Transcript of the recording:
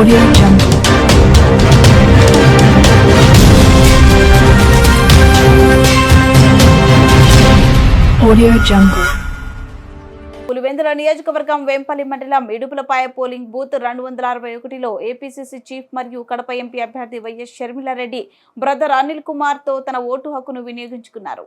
Audio Jungle. Audio Jungle. Pulivendula నియోజకవర్గం వేంపల్లి మండలం Idupulapaya polling booth రెండు వందల అరవై ఒకటిలో ఏపీసీసీ చీఫ్ మరియు కడప ఎంపీ అభ్యర్థి వైఎస్ షర్మిలారెడ్డి బ్రదర్ అనిల్ కుమార్తో తన ఓటు హక్కును వినియోగించుకున్నారు